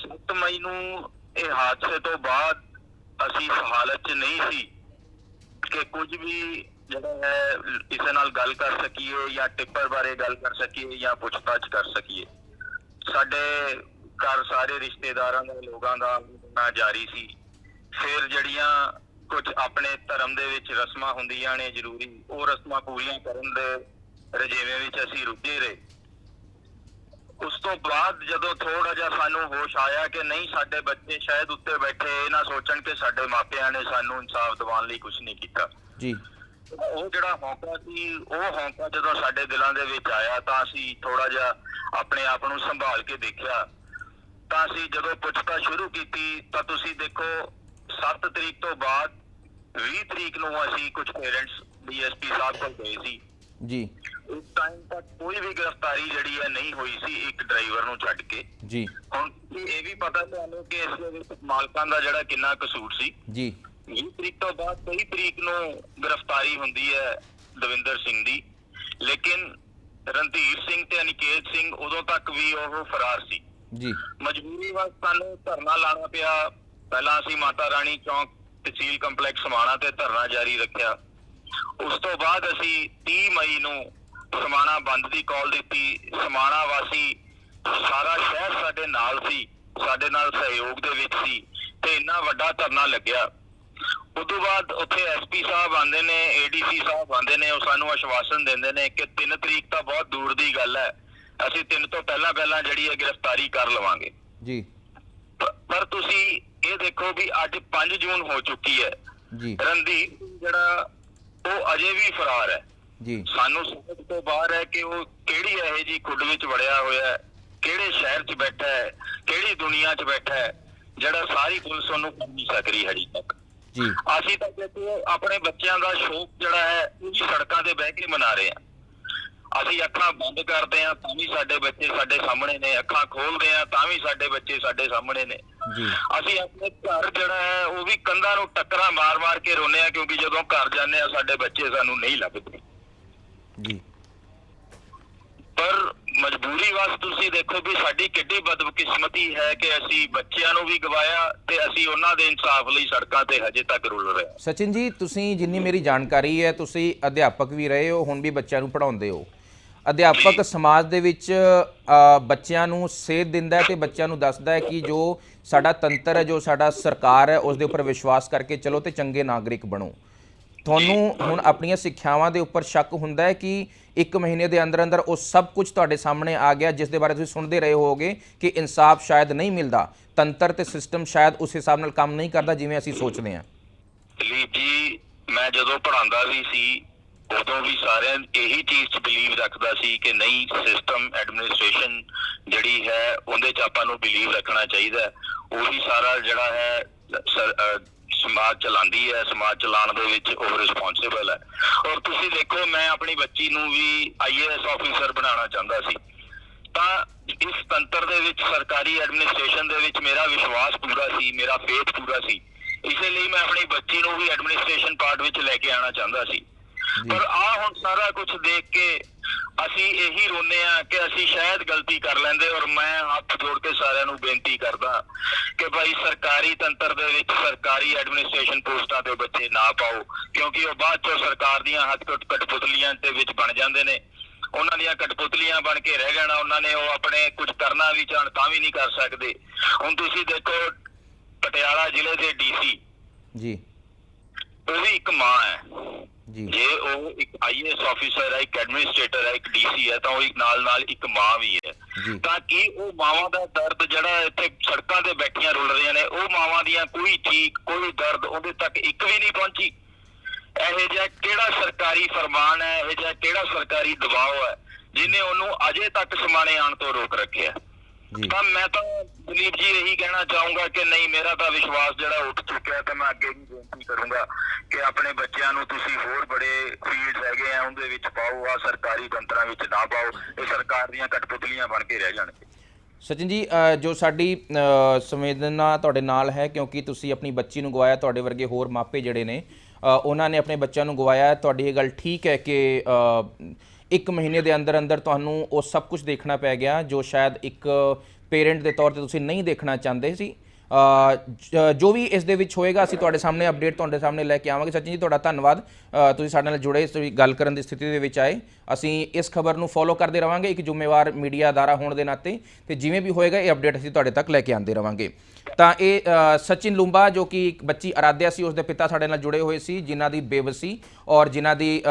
7 ਮਈ ਨੂੰ ਇਹ ਹਾਦਸੇ ਤੋਂ ਬਾਅਦ ਅਸੀਂ ਇਸ ਹਾਲਤ 'ਚ ਨਹੀਂ ਸੀ ਕਿ ਕੁਝ ਵੀ ਜਿਹੜਾ ਹੈ, ਕਿਸੇ ਨਾਲ ਗੱਲ ਕਰ ਸਕੀਏ ਜਾਂ ਟਿੱਪਰ ਬਾਰੇ ਗੱਲ ਕਰ ਸਕੀਏ ਜਾਂ ਪੁੱਛਤਾਛ ਕਰ ਸਕੀਏ। ਸਾਡੇ ਘਰ ਸਾਰੇ ਰਿਸ਼ਤੇਦਾਰਾਂ ਦਾ, ਲੋਕਾਂ ਦਾ ਆਉਣਾ ਜਾਰੀ ਸੀ। ਫਿਰ ਜਿਹੜੀਆਂ ਕੁਝ ਆਪਣੇ ਧਰਮ ਦੇ ਵਿੱਚ ਰਸਮਾਂ ਹੁੰਦੀਆਂ ਨੇ ਜ਼ਰੂਰੀ, ਉਹ ਰਸਮਾਂ ਪੂਰੀਆਂ ਕਰਨ ਦੇ ਰਜੇਵੇਂ ਵਿੱਚ ਅਸੀਂ ਰੁੱਝੇ ਰਹੇ। ਉਸ ਤੋਂ ਬਾਅਦ ਜਦੋਂ ਥੋੜਾ ਜਿਹਾ ਸਾਨੂੰ ਹੋਸ਼ ਆਇਆ ਕਿ ਨਹੀਂ ਸਾਡੇ ਬੱਚੇ ਸ਼ਾਇਦ ਉੱਤੇ ਬੈਠੇ ਇਹ ਨਾ ਸੋਚਣ ਕਿ ਸਾਡੇ ਮਾਪਿਆਂ ਨੇ ਸਾਨੂੰ ਇਨਸਾਫ ਦਿਵਾਉਣ ਲਈ ਕੁਝ ਨਹੀਂ ਕੀਤਾ। ਜੀ। ਉਹ ਜਿਹੜਾ ਹੌਂਕਾ ਸੀ ਉਹ ਹੌਂਕਾ ਜਦੋਂ ਸਾਡੇ ਦਿਲਾਂ ਦੇ ਵਿੱਚ ਆਇਆ ਤਾਂ ਅਸੀਂ ਥੋੜਾ ਜਿਹਾ ਆਪਣੇ ਆਪ ਨੂੰ ਸੰਭਾਲ ਕੇ ਦੇਖਿਆ। ਤਾਂ ਅਸੀਂ ਜਦੋਂ ਪੁੱਛਤਾ ਸ਼ੁਰੂ ਕੀਤੀ ਤਾਂ ਤੁਸੀਂ ਦੇਖੋ 7 ਤਰੀਕ ਤੋਂ ਬਾਅਦ 20 ਤਰੀਕ ਨੂੰ ਅਸੀਂ ਕੁਝ ਪੇਰੈਂਟਸ ਡੀਐਸਪੀ ਸਾਹਿਬ ਕੋਲ ਗਏ ਸੀ। ਜੀ। ਉਸ ਟਾਈਮ ਤੱਕ ਕੋਈ ਵੀ ਗ੍ਰਿਫਤਾਰੀ ਜਿਹੜੀ ਹੈ ਨਹੀਂ ਹੋਈ ਸੀ ਇੱਕ ਡਰਾਈਵਰ ਨੂੰ ਛੱਡ ਕੇ। ਜੀ। ਹੁਣ ਇਹ ਵੀ ਪਤਾ ਤੁਹਾਨੂੰ ਕਿ ਇਸ ਦੇ ਵਿੱਚ ਮਾਲਕਾਂ ਦਾ ਜਿਹੜਾ ਕਿੰਨਾ ਕਸੂਰ ਸੀ। ਜੀ। 20 ਤਰੀਕ ਤੋਂ ਬਾਅਦ 23 ਤਰੀਕ ਨੂੰ ਗ੍ਰਿਫਤਾਰੀ ਹੁੰਦੀ ਹੈ ਦਵਿੰਦਰ ਸਿੰਘ ਦੀ। ਲੇਕਿਨ ਰਣਧੀਰ ਸਿੰਘ ਤੇ ਅਨਿਕੇਤ ਸਿੰਘ ਉਦੋਂ ਤੱਕ ਵੀ ਉਹ ਫਰਾਰ ਸੀ। ਜੀ। ਮਜਬੂਰੀ ਵਸ ਸਾਨੂੰ ਧਰਨਾ ਲਾਣਾ ਪਿਆ। ਪਹਿਲਾਂ ਅਸੀਂ ਮਾਤਾ ਰਾਣੀ ਚੌਂਕ ਤਹਿਸੀਲ ਕੰਪਲੈਕਸ ਸਮਾਣਾ ਤੇ ਧਰਨਾ ਜਾਰੀ ਰੱਖਿਆ। ਉਸ ਤੋਂ ਬਾਅਦ ਅਸੀਂ 30 ਮਈ ਨੂੰ ਸਮਾਣਾ ਬੰਦ ਦੀ ਕਾਲ ਦਿੱਤੀ। ਸਮਾਣਾ ਵਾਸੀ ਸਾਰਾ ਸ਼ਹਿਰ ਸਾਡੇ ਨਾਲ ਸੀ ਸਾਡੇ ਨਾਲ ਸਹਿਯੋਗ ਦੇ ਵਿੱਚ ਸੀ ਤੇ ਇੰਨਾ ਵੱਡਾ ਧਰਨਾ ਲੱਗਿਆ। ਤੋਂ ਬਾਅਦ ਉੱਥੇ ਐਸਪੀ ਸਾਹਿਬ ਆਂਦੇ ਨੇ ਏਡੀਸੀ ਸਾਹਿਬ ਆਂਦੇ ਨੇ ਉਹ ਸਾਨੂੰ ਆਸ਼ਵਾਸਨ ਦਿੰਦੇ ਨੇ ਕਿ 3 ਤਰੀਕ ਤਾਂ ਬਹੁਤ ਦੂਰ ਦੀ ਗੱਲ ਹੈ। ਅਸੀਂ 3 ਤੋਂ ਪਹਿਲਾਂ ਪਹਿਲਾਂ ਜਿਹੜੀ ਹੈ ਗ੍ਰਿਫਤਾਰੀ ਕਰ ਲਵਾਂਗੇ। ਜੀ। ਪਰ ਤੁਸੀਂ ਇਹ ਦੇਖੋ ਵੀ ਅੱਜ 5 ਜੂਨ ਹੋ ਚੁੱਕੀ ਹੈ। ਜੀ। ਰਣਦੀਪ ਜਿਹੜਾ ਉਹ ਅਜੇ ਵੀ ਫਰਾਰ ਹੈ। ਜੀ। ਸਾਨੂੰ ਸਮਝ ਤੋਂ ਬਾਹਰ ਹੈ ਕਿ ਉਹ ਕਿਹੜੀ ਇਹੋ ਜੀ ਖੁੱਡ ਵਿੱਚ ਵੜਿਆ ਹੋਇਆ ਹੈ ਕਿਹੜੇ ਸ਼ਹਿਰ 'ਚ ਬੈਠਾ ਹੈ ਕਿਹੜੀ ਦੁਨੀਆ 'ਚ ਬੈਠਾ ਹੈ ਜਿਹੜਾ ਸਾਰੀ ਪੁਲਿਸ ਉਹਨੂੰ ਨਹੀਂ ਸਕ ਰਹੀ ਹਜੇ ਤੱਕ। ਜੀ। ਅਸੀਂ ਤਾਂ ਦੇਖੋ ਆਪਣੇ ਬੱਚਿਆਂ ਦਾ ਸ਼ੌਕ ਜਿਹੜਾ ਹੈ ਉਹ ਵੀ ਸੜਕਾਂ ਤੇ ਬਹਿ ਕੇ ਮਨਾ ਰਹੇ ਹਾਂ। ਅਸੀਂ ਅੱਖਾਂ ਬੰਦ ਕਰਦੇ ਹਾਂ ਤਾਂ ਵੀ ਸਾਡੇ ਬੱਚੇ ਸਾਡੇ ਸਾਹਮਣੇ ਨੇ ਅੱਖਾਂ ਖੋਲਦੇ ਹਾਂ ਤਾਂ ਵੀ ਸਾਡੇ ਬੱਚੇ ਸਾਡੇ ਸਾਹਮਣੇ ਨੇ। ਜੀ। ਅਸੀਂ ਆਪਣੇ ਘਰ ਜਿਹੜਾ ਹੈ ਉਹ ਵੀ ਕੰਧਾਂ ਨੂੰ ਟੱਕਰਾਂ ਮਾਰ-ਮਾਰ ਕੇ ਰੋਨੇ ਆ ਕਿਉਂਕਿ ਜਦੋਂ ਘਰ ਜਾਂਦੇ ਆ ਸਾਡੇ ਬੱਚੇ ਸਾਨੂੰ ਨਹੀਂ ਲੱਭਦੇ। ਜੀ। ਪਰ ਮਜਬੂਰੀ ਵਾਸ ਤੁਸੀਂ ਦੇਖੋ ਵੀ ਸਾਡੀ ਕਿੱਡੀ ਬਦਕਿਸਮਤੀ ਹੈ ਕਿ ਅਸੀਂ ਬੱਚਿਆਂ ਨੂੰ ਵੀ ਗਵਾਇਆ ਤੇ ਅਸੀਂ ਉਹਨਾਂ ਦੇ ਇਨਸਾਫ ਲਈ ਸੜਕਾਂ ਤੇ ਹਜੇ ਤੱਕ ਰੁਲ ਰਹੇ ਹਾਂ। ਸਚਿਨ ਜੀ ਤੁਸੀਂ ਜਿੰਨੀ ਮੇਰੀ ਜਾਣਕਾਰੀ ਹੈ ਤੁਸੀਂ ਅਧਿਆਪਕ ਵੀ ਰਹੇ ਹੋ ਹੁਣ ਵੀ ਬੱਚਿਆਂ ਨੂੰ ਪੜ੍ਹਾਉਂਦੇ ਹੋ। ਅਧਿਆਪਕ ਸਮਾਜ ਦੇ ਵਿੱਚ ਬੱਚਿਆਂ ਨੂੰ ਸੇਧ ਦਿੰਦਾ ਹੈ ਤੇ ਬੱਚਿਆਂ ਨੂੰ ਦੱਸਦਾ ਹੈ ਕਿ ਜੋ ਸਾਡਾ ਤੰਤਰ ਹੈ ਜੋ ਸਾਡਾ ਸਰਕਾਰ ਹੈ ਉਸ ਦੇ ਉੱਪਰ ਵਿਸ਼ਵਾਸ ਕਰਕੇ ਚਲੋ ਤੇ ਚੰਗੇ ਨਾਗਰਿਕ ਬਣੋ। ਤੁਹਾਨੂੰ ਹੁਣ ਆਪਣੀਆਂ ਸਿੱਖਿਆਵਾਂ ਦੇ ਉੱਪਰ ਸ਼ੱਕ ਹੁੰਦਾ ਹੈ ਕਿ ਇੱਕ ਮਹੀਨੇ ਦੇ ਅੰਦਰ ਅੰਦਰ ਉਹ ਸਭ ਕੁਝ ਤੁਹਾਡੇ ਸਾਹਮਣੇ ਆ ਗਿਆ, ਜਿਸ ਦੇ ਬਾਰੇ ਤੁਸੀਂ ਸੁਣਦੇ ਰਹੇ ਹੋਵੋਗੇ ਕਿ ਇਨਸਾਫ ਸ਼ਾਇਦ ਨਹੀਂ ਮਿਲਦਾ। ਤੰਤਰ ਤੇ ਸਿਸਟਮ ਸ਼ਾਇਦ ਉਸ ਹਿਸਾਬ ਨਾਲ ਕੰਮ ਨਹੀਂ ਕਰਦਾ ਜਿਵੇਂ ਅਸੀਂ ਸੋਚਦੇ ਹਾਂ। ਦਲੀਪ ਜੀ, ਮੈਂ ਜਦੋਂ ਪੜਾਉਂਦਾ ਵੀ ਸੀ, ਉਦੋਂ ਵੀ ਸਾਰਿਆਂ ਇਹੀ ਚੀਜ਼ 'ਚ ਬਲੀਵ ਰੱਖਦਾ ਸੀ ਕਿ ਨਹੀਂ ਸਿਸਟਮ ਐਡਮਿਨਿਸਟ੍ਰੇਸ਼ਨ ਜਿਹੜੀ ਹੈ, ਉਹਦੇ 'ਚ ਆਪਾਂ ਨੂੰ ਬਲੀਵ ਰੱਖਣਾ ਚਾਹੀਦਾ ਉਹੀ ਸਾਰਾ ਜਿਹੜਾ ਹੈ ਸਮਾਜ ਚਲਾਉਂਦੀ ਹੈ, ਸਮਾਜ ਚਲਾਉਣ ਦੇ ਵਿੱਚ ਉਹ ਰਿਸਪੌਂਸਿਬਲ ਹੈ। ਔਰ ਤੁਸੀਂ ਦੇਖੋ, ਮੈਂ ਆਪਣੀ ਬੱਚੀ ਨੂੰ ਵੀ ਆਈਏਐਸ ਆਫੀਸਰ ਬਣਾਉਣਾ ਚਾਹੁੰਦਾ ਸੀ। ਤਾਂ ਇਸ ਤੰਤਰ ਦੇ ਵਿੱਚ, ਸਰਕਾਰੀ ਐਡਮਿਨਿਸਟ੍ਰੇਸ਼ਨ ਦੇ ਵਿੱਚ ਮੇਰਾ ਵਿਸ਼ਵਾਸ ਪੂਰਾ ਸੀ, ਮੇਰਾ ਫੇਥ ਪੂਰਾ ਸੀ। ਇਸੇ ਲਈ ਮੈਂ ਆਪਣੀ ਬੱਚੀ ਨੂੰ ਵੀ ਐਡਮਿਨਿਸਟ੍ਰੇਸ਼ਨ ਪਾਰਟ ਵਿੱਚ ਲੈ ਕੇ ਆਉਣਾ ਚਾਹੁੰਦਾ ਸੀ। ਪਰ ਆ ਹੁਣ ਸਾਰਾ ਕੁਝ ਦੇਖ ਕੇ ਅਸੀਂ ਇਹੀ ਰੋਨੇ ਆ ਕਿ ਅਸੀਂ ਸ਼ਾਇਦ ਗਲਤੀ ਕਰ ਲੈਂਦੇ ਔਰ ਮੈਂ ਹੱਥ ਜੋੜ ਕੇ ਸਾਰਿਆਂ ਨੂੰ ਬੇਨਤੀ ਕਰਦਾ ਕਿ ਭਾਈ ਸਰਕਾਰੀ ਤੰਤਰ ਦੇ ਵਿੱਚ ਸਰਕਾਰੀ ਐਡਮਿਨਿਸਟ੍ਰੇਸ਼ਨ ਪੋਸਟਾਂ ਤੇ ਬੱਚੇ ਨਾ ਪਾਓ ਕਿਉਂਕਿ ਉਹ ਬਾਅਦ ਚੋਂ ਸਰਕਾਰ ਦੀਆਂ ਹੱਥ ਕਟ ਕਟਪੁਤਲੀਆਂ ਦੇ ਵਿੱਚ ਬਣ ਜਾਂਦੇ ਨੇ। ਉਹਨਾਂ ਦੀਆਂ ਕਟਪੁਤਲੀਆਂ ਬਣ ਕੇ ਰਹਿ ਜਾਣਾ ਉਹਨਾਂ ਨੇ ਉਹ ਆਪਣੇ ਕੁਝ ਕਰਨਾ ਵੀ ਚਾਹਣ ਤਾਂ ਵੀ ਨਹੀਂ ਕਰ ਸਕਦੇ। ਹੁਣ ਤੁਸੀਂ ਦੇਖੋ ਪਟਿਆਲਾ ਜ਼ਿਲ੍ਹੇ ਦੇ ਡੀਸੀ ਜੀ। ਉਹ ਵੀ ਇੱਕ ਮਾਂ ਹੈ। ਜੀ। ਜੇ ਉਹ ਇੱਕ ਆਈਏਐਸ ਆਫੀਸਰ ਹੈ ਇੱਕ ਐਡਮਿਨਿਸਟ੍ਰੇਟਰ ਹੈ ਇੱਕ ਡੀਸੀ ਹੈ ਤਾਂ ਉਹ ਇੱਕ ਨਾਲ ਨਾਲ ਇੱਕ ਮਾਂ ਵੀ ਹੈ। ਤਾਂ ਕਿ ਉਹ ਮਾਵਾਂ ਦਾ ਦਰਦ ਜਿਹੜਾ ਇੱਥੇ ਸੜਕਾਂ ਤੇ ਬੈਠੀਆਂ ਰੁਲ ਰਹੀਆਂ ਨੇ ਉਹ ਮਾਵਾਂ ਦੀਆਂ ਕੋਈ ਚੀਕ ਕੋਈ ਦਰਦ ਉਹਦੇ ਤੱਕ ਇੱਕ ਵੀ ਨਹੀਂ ਪਹੁੰਚੀ? ਇਹੋ ਜਿਹਾ ਕਿਹੜਾ ਸਰਕਾਰੀ ਫਰਮਾਨ ਹੈ ਇਹੋ ਜਿਹਾ ਕਿਹੜਾ ਸਰਕਾਰੀ ਦਬਾਅ ਹੈ ਜਿਹਨੇ ਉਹਨੂੰ ਅਜੇ ਤੱਕ ਸਮਾਣੇ ਆਉਣ ਤੋਂ ਰੋਕ ਰੱਖਿਆ? ਜੀ ਤਾਂ ਮੈਂ ਤਾਂ ਦਲੀਪ ਜੀ ਇਹੀ ਕਹਿਣਾ ਚਾਹੂੰਗਾ ਕਿ ਨਹੀਂ ਮੇਰਾ ਤਾਂ ਵਿਸ਼ਵਾਸ ਜਿਹੜਾ ਉੱਠ ਚੁੱਕਿਆ ਤੇ ਮੈਂ ਅੱਗੇ ਵੀ ਬੇਨਤੀ ਕਰੂੰਗਾ ਕਿ ਆਪਣੇ ਬੱਚਿਆਂ ਨੂੰ ਤੁਸੀਂ ਹੋਰ ਬੜੇ ਫੀਲਡਸ ਹੈਗੇ ਆ ਉਹਦੇ ਵਿੱਚ ਪਾਓ ਆ ਸਰਕਾਰੀ ਤੰਤਰਾਂ ਵਿੱਚ ਨਾ ਪਾਓ ਇਹ ਸਰਕਾਰ ਦੀਆਂ ਕਠਪੁਤਲੀਆਂ ਬਣ ਕੇ ਰਹਿ ਜਾਣਗੇ ਸਚਿਨ ਜੀ ਅ, ਜੋ ਸਾਡੀ ਅ, ਸੰਵੇਦਨਾ ਤੁਹਾਡੇ ਨਾਲ ਹੈ ਕਿਉਂਕਿ ਤੁਸੀਂ ਆਪਣੀ ਬੱਚੀ ਨੂੰ ਗਵਾਇਆ ਤੁਹਾਡੇ ਵਰਗੇ ਹੋਰ ਮਾਪੇ ਜਿਹੜੇ ਨੇ ਅ, ਉਹਨਾਂ ਨੇ ਆਪਣੇ ਬੱਚਿਆਂ ਨੂੰ ਗਵਾਇਆ ਹੈ। ਤੁਹਾਡੀ ਇਹ ਗੱਲ ਠੀਕ ਹੈ ਕਿ ਅ, ਇੱਕ ਮਹੀਨੇ ਦੇ ਅੰਦਰ ਅੰਦਰ ਤੁਹਾਨੂੰ ਉਹ ਸਭ ਕੁਝ ਦੇਖਣਾ ਪੈ ਗਿਆ, ਜੋ ਸ਼ਾਇਦ ਇੱਕ ਪੇਰੈਂਟ ਦੇ ਤੌਰ ਤੇ ਤੁਸੀਂ ਨਹੀਂ ਦੇਖਣਾ ਚਾਹੁੰਦੇ ਸੀ। ਜ- ਜੋ ਵੀ ਇਸ ਦੇ ਵਿੱਚ ਹੋਏਗਾ, ਅਸੀਂ ਤੁਹਾਡੇ ਸਾਹਮਣੇ ਅਪਡੇਟ ਤੁਹਾਡੇ ਸਾਹਮਣੇ ਲੈ ਕੇ ਆਵਾਂਗੇ। ਸਚਿਨ ਜੀ, ਤੁਹਾਡਾ ਧੰਨਵਾਦ। ਤੁਸੀਂ ਸਾਡੇ ਨਾਲ ਜੁੜੇ ਤੁਸੀਂ ਗੱਲ ਕਰਨ ਦੀ ਸਥਿਤੀ ਦੇ ਵਿੱਚ ਆਏ। ਅਸੀਂ ਇਸ ਖਬਰ ਨੂੰ ਫੋਲੋ ਕਰਦੇ ਰਵਾਂਗੇ, ਇੱਕ ਜ਼ਿੰਮੇਵਾਰ ਮੀਡੀਆ ਅਦਾਰਾ ਹੋਣ ਦੇ ਨਾਤੇ ਤੇ ਜਿਵੇਂ ਵੀ ਹੋਏਗਾ, ਇਹ ਅਪਡੇਟ ਅਸੀਂ ਤੁਹਾਡੇ ਤੱਕ ਲੈ ਕੇ ਆਉਂਦੇ ਰਵਾਂਗੇ। ਤਾਂ ਇਹ ਸਚਿਨ ਲੂੰਬਾ, ਜੋ ਕਿ ਇੱਕ ਬੱਚੀ ਅਰਾਧਿਆ ਸੀ ਉਸ ਦੇ ਪਿਤਾ ਸਾਡੇ ਨਾਲ ਜੁੜੇ ਹੋਏ ਸੀ, ਜਿਨ੍ਹਾਂ ਦੀ ਬੇਵਸੀ ਔਰ ਜਿਨ੍ਹਾਂ ਦੀ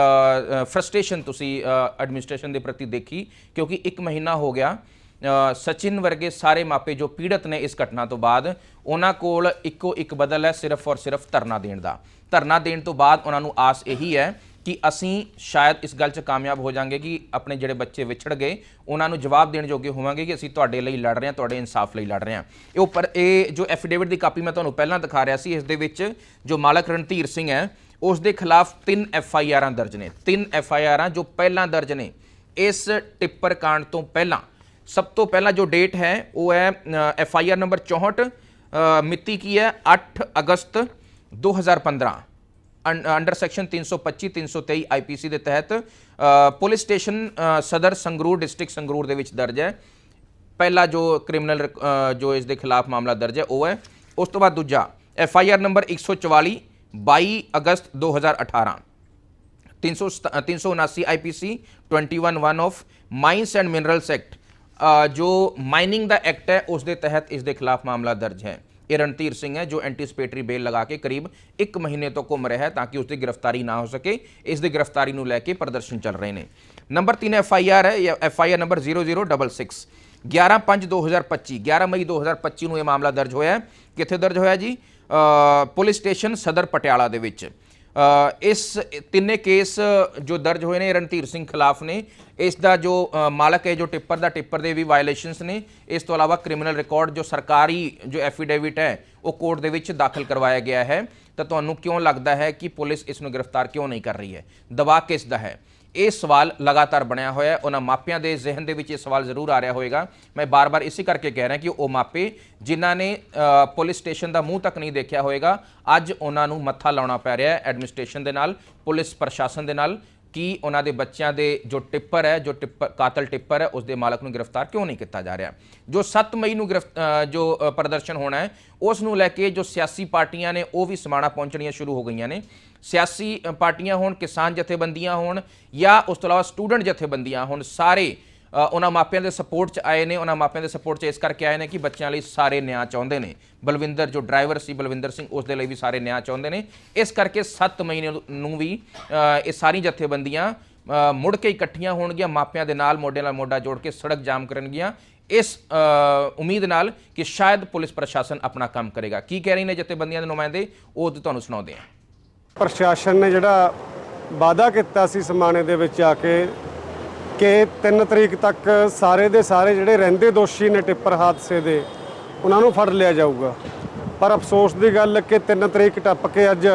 ਫਰਸਟ੍ਰੇਸ਼ਨ ਤੁਸੀਂ ਐਡਮਿਨਿਸਟ੍ਰੇਸ਼ਨ ਦੇ ਪ੍ਰਤੀ ਦੇਖੀ, ਕਿਉਂਕਿ ਇੱਕ ਮਹੀਨਾ ਹੋ ਗਿਆ। ਸਚਿਨ ਵਰਗੇ ਸਾਰੇ ਮਾਪੇ ਜੋ ਪੀੜਤ ਨੇ ਇਸ ਘਟਨਾ ਤੋਂ ਬਾਅਦ, ਉਹਨਾਂ ਕੋਲ ਇੱਕੋ ਇੱਕ ਬਦਲ ਹੈ ਸਿਰਫ ਔਰ ਸਿਰਫ ਧਰਨਾ ਦੇਣ ਦਾ। ਧਰਨਾ ਦੇਣ ਤੋਂ ਬਾਅਦ ਉਹਨਾਂ ਨੂੰ ਆਸ ਇਹੀ ਹੈ ਕਿ ਅਸੀਂ ਸ਼ਾਇਦ ਇਸ ਗੱਲ 'ਚ ਕਾਮਯਾਬ ਹੋ ਜਾਾਂਗੇ ਕਿ ਆਪਣੇ ਜਿਹੜੇ ਬੱਚੇ ਵਿਛੜ ਗਏ, ਉਹਨਾਂ ਨੂੰ ਜਵਾਬ ਦੇਣ ਜੋਗੇ ਹੋਵਾਂਗੇ ਕਿ ਅਸੀਂ ਤੁਹਾਡੇ ਲਈ ਲੜ ਰਹੇ ਹਾਂ, ਤੁਹਾਡੇ ਇਨਸਾਫ ਲਈ ਲੜ ਰਹੇ ਹਾਂ। ਇਹ ਉੱਪਰ ਇਹ ਜੋ ਐਫੀਡੇਵਿਟ ਦੀ ਕਾਪੀ ਮੈਂ ਤੁਹਾਨੂੰ ਪਹਿਲਾਂ ਦਿਖਾ ਰਿਹਾ ਸੀ, ਇਸ ਦੇ ਵਿੱਚ ਜੋ ਮਾਲਕ ਰਣਧੀਰ ਸਿੰਘ ਹੈ, ਉਸ ਦੇ ਖਿਲਾਫ ਤਿੰਨ ਐਫ ਆਈ ਆਰਾਂ ਦਰਜ ਨੇ। ਤਿੰਨ ਐਫ ਆਈ ਆਰਾਂ ਜੋ ਪਹਿਲਾਂ ਦਰਜ ਨੇ। ਇਸ ਟਿੱਪਰ ਕਾਂਡ ਤੋਂ ਪਹਿਲਾਂ ਸਭ ਤੋਂ ਪਹਿਲਾਂ ਜੋ ਡੇਟ ਹੈ ਉਹ ਹੈ ਐਫ ਆਈ ਆਰ ਨੰਬਰ 64 ਅ, ਮਿਤੀ ਕੀ ਹੈ? 8 ਅਗਸਤ 2015 ਅੰਡਰ ਸੈਕਸ਼ਨ 325 323 ਆਈਪੀਸੀ ਦੇ ਤਹਿਤ ਪੁਲਿਸ ਸਟੇਸ਼ਨ ਸਦਰ ਸੰਗਰੂਰ ਡਿਸਟ੍ਰਿਕਟ ਸੰਗਰੂਰ ਦੇ ਵਿੱਚ ਦਰਜ ਹੈ। ਪਹਿਲਾ ਜੋ ਕ੍ਰਿਮੀਨਲ ਰਿਕ- ਜੋ ਇਸ ਦੇ ਖਿਲਾਫ ਮਾਮਲਾ ਦਰਜ ਹੈ ਉਹ ਹੈ। ਉਸ ਤੋਂ ਬਾਅਦ ਦੂਜਾ ਐਫ ਆਈ ਆਰ ਨੰਬਰ 144 22 ਅਗਸਤ 2018 300 379 IPC 211 of mines and minerals act ਜੋ ਮਾਈਨਿੰਗ ਦਾ ਐਕਟ ਹੈ ਉਸ ਦੇ ਤਹਿਤ ਇਸ ਦੇ ਖਿਲਾਫ ਮਾਮਲਾ ਦਰਜ ਹੈ। ਇਹ ਰਣਧੀਰ ਸਿੰਘ ਹੈ, ਜੋ ਐਂਟੀਸਪੇਟਰੀ ਬੇਲ ਲਗਾ ਕੇ ਕਰੀਬ 1 ਮਹੀਨੇ ਤੋਂ ਘੁੰਮ ਰਿਹਾ ਹੈ ਤਾਂ ਕਿ ਉਸ ਦੀ ਗ੍ਰਿਫਤਾਰੀ ਨਾ ਹੋ ਸਕੇ। ਇਸ ਦੀ ਗ੍ਰਿਫਤਾਰੀ ਨੂੰ ਲੈ ਕੇ ਪ੍ਰਦਰਸ਼ਨ ਚੱਲ ਰਹੇ ਨੇ। ਨੰਬਰ 3 ਐਫ ਆਈ ਆਰ ਹੈ ਐਫ ਆਈ ਆਰ ਨੰਬਰ 0066 11 5 2025 11 ਮਈ 2025 ਨੂੰ ਇਹ ਮਾਮਲਾ ਦਰਜ ਹੋਇਆ ਹੈ। ਕਿੱਥੇ ਦਰਜ ਹੋਇਆ ਜੀ? ਪੁਲਿਸ ਸਟੇਸ਼ਨ ਸਦਰ ਪਟਿਆਲਾ ਦੇ ਵਿੱਚ। ਇਸ ਤਿੰਨੇ ਕੇਸ ਜੋ ਦਰਜ ਹੋਏ ਨੇ ਰਣਧੀਰ ਸਿੰਘ ਖਿਲਾਫ ਨੇ, ਇਸ ਦਾ ਜੋ ਮਾਲਕ ਹੈ ਜੋ ਟਿੱਪਰ ਦਾ, ਟਿੱਪਰ ਦੇ ਵੀ ਵਾਇਲੇਸ਼ਨਸ ਨੇ, ਇਸ ਤੋਂ ਇਲਾਵਾ ਕ੍ਰਿਮੀਨਲ ਰਿਕਾਰਡ ਜੋ ਸਰਕਾਰੀ ਜੋ ਐਫੀਡੇਵਿਟ ਹੈ, ਉਹ ਕੋਰਟ ਦੇ ਵਿੱਚ ਦਾਖਲ ਕਰਵਾਇਆ ਗਿਆ ਹੈ। ਤਾਂ ਤੁਹਾਨੂੰ ਕਿਉਂ ਲੱਗਦਾ ਹੈ ਕਿ ਪੁਲਿਸ ਇਸ ਨੂੰ ਗ੍ਰਿਫਤਾਰ ਕਿਉਂ ਨਹੀਂ ਕਰ ਰਹੀ ਹੈ? ਦਬਾਅ ਕਿਸ ਦਾ ਹੈ? ਇਹ ਸਵਾਲ ਲਗਾਤਾਰ ਬਣਿਆ ਹੋਇਆ ਹੈ। ਉਹਨਾਂ ਮਾਪਿਆਂ ਦੇ ਜ਼ਿਹਨ ਦੇ ਵਿੱਚ ਇਹ ਸਵਾਲ ਜ਼ਰੂਰ ਆ ਰਿਹਾ ਹੋਵੇਗਾ। ਮੈਂ ਬਾਰ-ਬਾਰ ਇਸੇ ਕਰਕੇ ਕਹਿ ਰਿਹਾ ਕਿ ਉਹ ਮਾਪੇ ਜਿਨ੍ਹਾਂ ਨੇ ਪੁਲਿਸ ਸਟੇਸ਼ਨ ਦਾ ਮੂੰਹ ਤੱਕ ਨਹੀਂ ਦੇਖਿਆ ਹੋਵੇਗਾ, ਅੱਜ ਉਹਨਾਂ ਨੂੰ ਮੱਥਾ ਲਾਉਣਾ ਪੈ ਰਿਹਾ ਹੈ ਐਡਮਿਨਿਸਟ੍ਰੇਸ਼ਨ ਦੇ ਨਾਲ, ਪੁਲਿਸ ਪ੍ਰਸ਼ਾਸਨ ਦੇ ਨਾਲ, ਕਿ ਉਹਨਾਂ ਦੇ ਬੱਚਿਆਂ ਦੇ ਜੋ ਟਿੱਪਰ ਹੈ, ਜੋ ਟਿੱਪਰ ਕਾਤਲ ਟਿੱਪਰ ਹੈ ਉਸ ਦੇ ਮਾਲਕ ਨੂੰ ਗ੍ਰਿਫਤਾਰ ਕਿਉਂ ਨਹੀਂ ਕੀਤਾ ਜਾ ਰਿਹਾ? ਜੋ 7 ਮਈ ਨੂੰ ਗ੍ਰਿਫ- ਜੋ ਪ੍ਰਦਰਸ਼ਨ ਹੋਣਾ ਹੈ, ਉਸ ਨੂੰ ਲੈ ਕੇ ਜੋ ਸਿਆਸੀ ਪਾਰਟੀਆਂ ਨੇ, ਉਹ ਵੀ ਸਮਾਣਾ ਪਹੁੰਚਣੀਆਂ ਸ਼ੁਰੂ ਹੋ ਗਈਆਂ ਨੇ। ਸਿਆਸੀ ਪਾਰਟੀਆਂ ਹੋਣ, ਕਿਸਾਨ ਜਥੇਬੰਦੀਆਂ ਹੋਣ ਜਾਂ ਉਸ ਤੋਂ ਇਲਾਵਾ ਸਟੂਡੈਂਟ ਜਥੇਬੰਦੀਆਂ ਹੋਣ, ਸਾਰੇ ਉਹਨਾਂ ਮਾਪਿਆਂ ਦੇ ਸਪੋਰਟ 'ਚ ਆਏ ਨੇ, ਉਹਨਾਂ ਮਾਪਿਆਂ ਦੇ ਸਪੋਰਟ 'ਚ ਇਸ ਕਰਕੇ ਆਏ ਨੇ ਕਿ ਬੱਚਿਆਂ ਲਈ ਸਾਰੇ ਨਿਆਂ ਚਾਹੁੰਦੇ ਨੇ। ਬਲਵਿੰਦਰ ਜੋ ਡਰਾਈਵਰ ਸੀ, ਬਲਵਿੰਦਰ ਸਿੰਘ, ਉਸ ਦੇ ਲਈ ਵੀ ਸਾਰੇ ਨਿਆਂ ਚਾਹੁੰਦੇ ਨੇ। ਇਸ ਕਰਕੇ 7 ਮਹੀਨੇ ਨੂੰ- ਵੀ ਇਹ ਸਾਰੀ ਜਥੇਬੰਦੀਆਂ ਮੁੜ ਕੇ ਇਕੱਠੀਆਂ ਹੋਣਗੀਆਂ, ਮਾਪਿਆਂ ਦੇ ਨਾਲ ਮੋਢੇ ਨਾਲ ਮੋਢਾ ਜੋੜ ਕੇ ਸੜਕ ਜਾਮ ਕਰਨਗੀਆਂ। ਇਸ ਉਮੀਦ ਨਾਲ ਕਿ ਸ਼ਾਇਦ ਪੁਲਿਸ ਪ੍ਰਸ਼ਾਸਨ ਆਪਣਾ ਕੰਮ ਕਰੇਗਾ। ਕੀ ਕਹਿ ਰਹੇ ਨੇ ਜਥੇਬੰਦੀਆਂ ਦੇ ਨੁਮਾਇੰਦੇ? ਉਹ ਤੁਹਾਨੂੰ ਸੁਣਾਉਂਦੇ ਹਾਂ। ਪ੍ਰਸ਼ਾਸਨ ਨੇ ਜਿਹੜਾ ਵਾਅਦਾ ਕੀਤਾ ਸੀ ਸਮਾਣੇ ਦੇ ਵਿੱਚ ਆ ਕੇ ਕਿ 3 ਤਰੀਕ ਤੱਕ ਸਾਰੇ ਦੇ ਸਾਰੇ ਜਿਹੜੇ ਰਹਿੰਦੇ ਦੋਸ਼ੀ ਨੇ ਟਿੱਪਰ ਹਾਦਸੇ ਦੇ, ਉਹਨਾਂ ਨੂੰ ਫੜ ਲਿਆ ਜਾਊਗਾ। ਪਰ ਅਫਸੋਸ ਦੀ ਗੱਲ ਕਿ 3 ਤਰੀਕ ਟੱਪ ਕੇ ਅੱਜ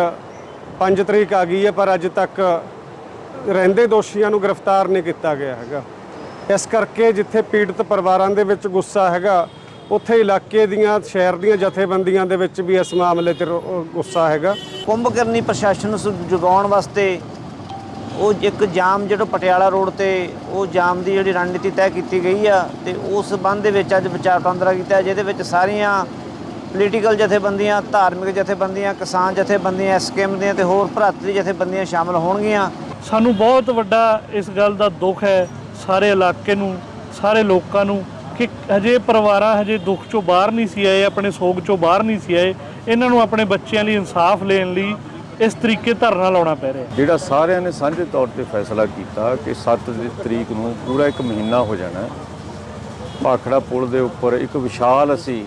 5 ਤਰੀਕ ਆ ਗਈ ਹੈ, ਪਰ ਅੱਜ ਤੱਕ ਰਹਿੰਦੇ ਦੋਸ਼ੀਆਂ ਨੂੰ ਗ੍ਰਿਫਤਾਰ ਨਹੀਂ ਕੀਤਾ ਗਿਆ ਹੈਗਾ। ਇਸ ਕਰਕੇ ਜਿੱਥੇ ਪੀੜਤ ਪਰਿਵਾਰਾਂ ਦੇ ਵਿੱਚ ਗੁੱਸਾ ਹੈਗਾ, ਉੱਥੇ ਇਲਾਕੇ ਦੀਆਂ, ਸ਼ਹਿਰ ਦੀਆਂ ਜਥੇਬੰਦੀਆਂ ਦੇ ਵਿੱਚ ਵੀ ਇਸ ਮਾਮਲੇ ਤੇ ਗੁੱਸਾ ਹੈਗਾ। ਕੁੰਭਕਰਨੀ ਪ੍ਰਸ਼ਾਸਨ ਨੂੰ ਸੁ- ਜਗਾਉਣ ਵਾਸਤੇ ਉਹ ਇੱਕ ਜਾਮ ਜਿਹੜਾ ਪਟਿਆਲਾ ਰੋਡ ਤੇ ਉਹ ਜਾਮ ਦੀ ਜਿਹੜੀ ਰਣਨੀਤੀ ਤੈਅ ਕੀਤੀ ਗਈ ਆ ਤੇ ਉਸ ਸੰਬੰਧ ਦੇ ਵਿੱਚ ਅੱਜ ਵਿਚਾਰ ਵਟਾਂਦਰਾ ਕੀਤਾ ਜਿਹਦੇ ਵਿੱਚ ਸਾਰੀਆਂ ਪੋਲੀਟੀਕਲ ਜਥੇਬੰਦੀਆਂ, ਧਾਰਮਿਕ ਜਥੇਬੰਦੀਆਂ, ਕਿਸਾਨ ਜਥੇਬੰਦੀਆਂ ਐਸਕੇਐਮ ਦੀਆਂ ਤੇ ਹੋਰ ਭਰਾਤਰੀ ਜਥੇਬੰਦੀਆਂ ਸ਼ਾਮਲ ਹੋਣਗੀਆਂ। ਸਾਨੂੰ ਬਹੁਤ ਵੱਡਾ ਇਸ ਗੱਲ ਦਾ ਦੁੱਖ ਹੈ ਸਾਰੇ ਇਲਾਕੇ ਨੂੰ, ਸਾਰੇ ਲੋਕਾਂ ਨੂੰ ਕਿ ਹਜੇ ਪਰਿਵਾਰਾਂ ਹਜੇ ਦੁੱਖ ਚੋਂ ਬਾਹਰ ਨਹੀਂ ਸੀ ਆਏ, ਆਪਣੇ ਸੋਗ ਚੋਂ ਬਾਹਰ ਨਹੀਂ ਸੀ ਆਏ। ਇਹਨਾਂ ਨੂੰ ਆਪਣੇ ਬੱਚਿਆਂ ਲਈ ਇਨਸਾਫ ਲੈਣ ਲਈ ਇਸ ਤਰੀਕੇ ਧਰਨਾ ਲਾਉਣਾ ਪੈ ਰਿਹਾ ਜਿਹੜਾ ਸਾਰਿਆਂ ਨੇ ਸਾਂਝੇ ਤੌਰ ਤੇ ਫੈਸਲਾ ਕੀਤਾ ਕਿ 7 ਦੀ ਤਰੀਕ ਨੂੰ ਪੂਰਾ ਇੱਕ ਮਹੀਨਾ ਹੋ ਜਾਣਾ ਭਾਖੜਾ ਪੁਲ ਦੇ ਉੱਪਰ ਇੱਕ ਵਿਸ਼ਾਲ ਅਸੀਂ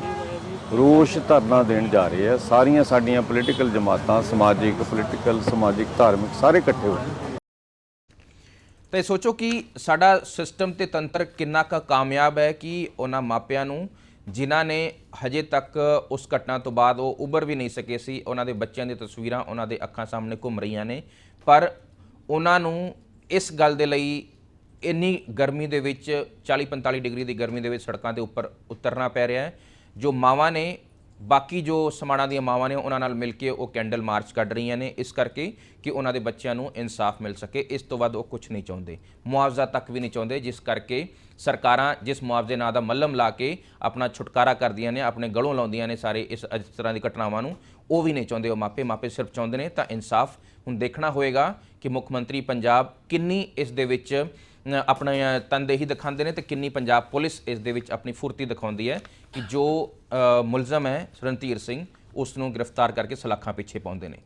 ਰੋਸ਼ ਧਰਨਾ ਦੇਣ ਜਾ ਰਹੇ ਹਾਂ। ਸਾਰੀਆਂ ਸਾਡੀਆਂ ਪੋਲੀਟੀਕਲ ਜਮਾਤਾਂ ਸਮਾਜਿਕ ਪੋਲੀਟੀਕਲ ਸਮਾਜਿਕ ਧਾਰਮਿਕ ਸਾਰੇ ਇਕੱਠੇ ਹੋ ਤੇ ਸੋਚੋ ਕਿ ਸਾਡਾ ਸਿਸਟਮ ਤੇ ਤੰਤਰ ਕਿੰਨਾ ਕੁ ਕਾਮਯਾਬ ਹੈ ਕਿ ਉਹਨਾਂ ਮਾਪਿਆਂ ਨੂੰ ਜਿਨ੍ਹਾਂ ਨੇ ਹਜੇ ਤੱਕ ਉਸ ਘਟਨਾ ਤੋਂ ਬਾਅਦ ਉਹ ਉਭਰ ਵੀ ਨਹੀਂ ਸਕੇ ਸੀ। ਉਹਨਾਂ ਦੇ ਬੱਚਿਆਂ ਦੀਆਂ ਤਸਵੀਰਾਂ ਉਹਨਾਂ ਦੇ ਅੱਖਾਂ ਸਾਹਮਣੇ ਘੁੰਮ ਰਹੀਆਂ ਨੇ। ਪਰ ਉਹਨਾਂ ਨੂੰ ਇਸ ਗੱਲ ਦੇ ਲਈ ਇੰਨੀ ਗਰਮੀ ਦੇ ਵਿੱਚ 40-45 ਡਿਗਰੀ ਦੀ ਗਰਮੀ ਦੇ ਵਿੱਚ ਸੜਕਾਂ ਦੇ ਉੱਪਰ ਉਤਰਨਾ ਪੈ ਰਿਹਾ ਹੈ। ਜੋ ਮਾਵਾਂ ਨੇ ਬਾਕੀ ਜੋ ਸਮਾਣਾ ਦੀਆਂ ਮਾਵਾਂ ਨੇ ਉਹਨਾਂ ਨਾਲ ਮਿਲ ਕੇ ਉਹ ਕੈਂਡਲ ਮਾਰਚ ਕੱਢ ਰਹੀਆਂ ਨੇ, ਇਸ ਕਰਕੇ ਕਿ ਉਹਨਾਂ ਦੇ ਬੱਚਿਆਂ ਨੂੰ ਇਨਸਾਫ ਮਿਲ ਸਕੇ। ਇਸ ਤੋਂ ਵੱਧ ਉਹ ਕੁਝ ਨਹੀਂ ਚਾਹੁੰਦੇ। ਮੁਆਵਜ਼ਾ ਤੱਕ ਵੀ ਨਹੀਂ ਚਾਹੁੰਦੇ, ਜਿਸ ਕਰਕੇ ਸਰਕਾਰਾਂ ਜਿਸ ਮੁਆਵਜ਼ੇ ਨਾਂ ਦਾ ਮੱਲਮ ਲਾ ਕੇ ਆਪਣਾ ਛੁਟਕਾਰਾ ਕਰਦੀਆਂ ਨੇ, ਆਪਣੇ ਗਲੋਂ ਲਾਉਂਦੀਆਂ ਨੇ ਸਾਰੇ ਇਸ ਇਸ ਤਰ੍ਹਾਂ ਦੀ ਘਟਨਾਵਾਂ ਨੂੰ, ਉਹ ਵੀ ਨਹੀਂ ਚਾਹੁੰਦੇ। ਉਹ ਮਾਪੇ ਮਾਪੇ ਸਿਰਫ ਚਾਹੁੰਦੇ ਨੇ, ਤਾਂ ਇਨਸਾਫ ਹੁਣ ਦੇਖਣਾ ਹੋਏਗਾ ਕਿ ਮੁੱਖ ਮੰਤਰੀ ਪੰਜਾਬ ਕਿੰਨੀ ਇਸ ਦੇ ਵਿੱਚ ਆਪਣੇ ਤਨਦੇਹੀ ਦਿਖਾਉਂਦੇ ਨੇ ਤੇ ਕਿੰਨੀ ਪੰਜਾਬ ਪੁਲਿਸ ਇਸ ਦੇ ਵਿੱਚ ਆਪਣੀ ਫੁਰਤੀ ਦਿਖਾਉਂਦੀ ਹੈ। ਕਿ ਜੋ ਮੁਲਜ਼ਮ ਹੈ ਰਣਧੀਰ ਸਿੰਘ ਉਸ ਨੂੰ ਗ੍ਰਿਫਤਾਰ ਕਰਕੇ ਸਲਾਖਾਂ ਪਿੱਛੇ ਪਾਉਂਦੇ ਨੇ।